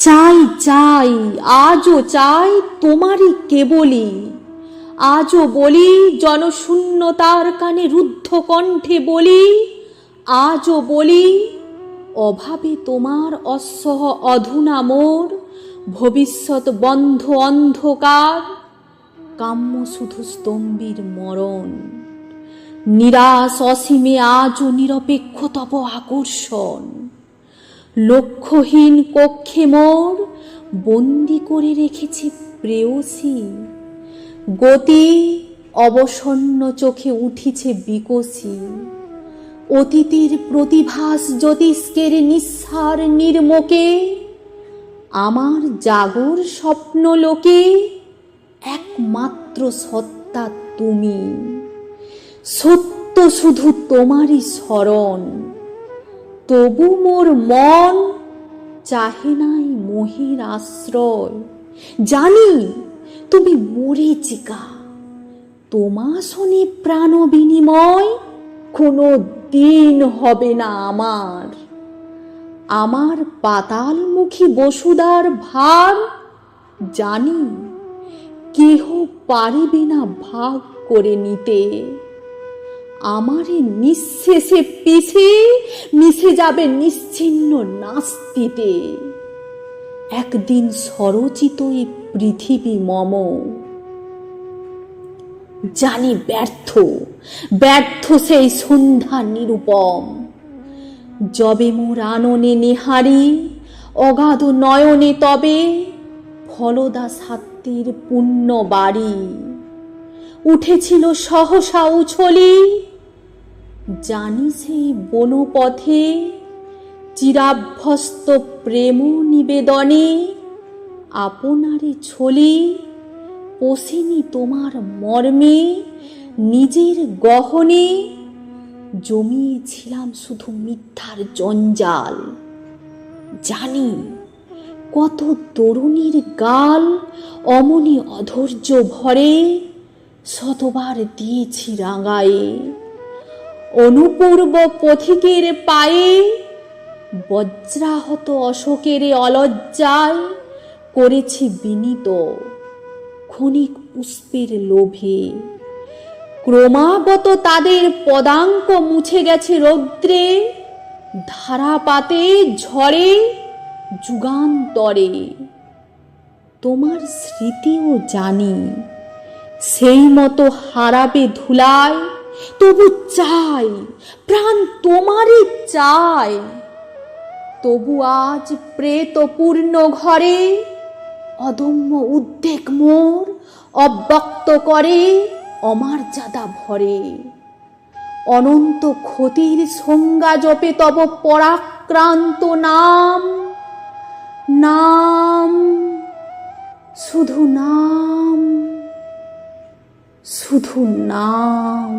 চাই চাই, আজও চাই তোমারই কেবলই। আজও বলি, জনশূন্যতার কানে রুদ্ধ কণ্ঠে বলি, আজও বলি, অভাবে তোমার অসহ অধুনা মোর, ভবিষ্যৎ বন্ধ অন্ধকার, কাম্য শুধু স্তম্ভীর মরণ। নিরাশ অসীমে আজও নিরপেক্ষ তব আকর্ষণ। লক্ষ্যহীন কক্ষে মোর বন্দি করে রেখেছে প্রেয়সী। গতি অবসন্ন চোখে উঠিছে বিকশী অতীতের প্রতিভাস জ্যোতিষ্কের নিঃসার নির্মকে, আমার জাগর স্বপ্ন লোকে, একমাত্র সত্তা তুমি। সত্য শুধু তোমারই স্মরণ। তবু মোর মন চাহে নাই মোহের আশ্রয়। জানি তুমি মরিচিকা তোমা শোনে প্রাণ বিনিময় কোনো দিন হবে না আমার। আমার পাতালমুখী বসুদার ভার জানি কেহ পারিবে না ভাগ করে নিতে। আমারে নিঃশেষে পিছে মিশে যাবে নিশ্চিন্ন নাস্তিতে। একদিন সরচিত এই পৃথিবী মম। জানি ব্যর্থ ব্যর্থ সেই সন্ধ্যা নিরূপম। যবে মোর আননে নিহারি, অগাধ নয়নে তবে ফলদা সাত্তির পুণ্য বাড়ি। উঠেছিল সহসা উছলি জানি সেই বনপথে চিরাভ্যস্ত প্রেম নিবেদনে, আপনারে ছলি পশিনি তোমার মর্মে, নিজের গহনে জমিয়েছিলাম শুধু মিথ্যার জঞ্জাল। জানি কত তরুণীর গাল অমনি অধৈর্য ভরে, শতবার দিয়েছি রাঙায়ে। অনুপূর্ব পথিকের পায়ে বজ্রাহত অশোকের অলজ্জায় করেছি বিনীত ক্ষণিক পুষ্পের লোভে। ক্রমাগত তাদের পদাঙ্ক মুছে গেছে রৌদ্রে, ধারাপাতে ঝড়ে যুগান্তরে। তোমার স্মৃতিও জানি, সেই মতো হারাবে ধুলায় তবু চাই, প্রাণ তোমারই চাই। তবু আজ প্রেতপূর্ণ ঘরে অদম্য উদ্বেগ মোর অব্যক্ত করে অমার্যাদা ভরে। অনন্ত ক্ষতির সংজ্ঞা জপে তব পরাক্রান্ত নাম নাম, শুধু নাম। শুধু নাম।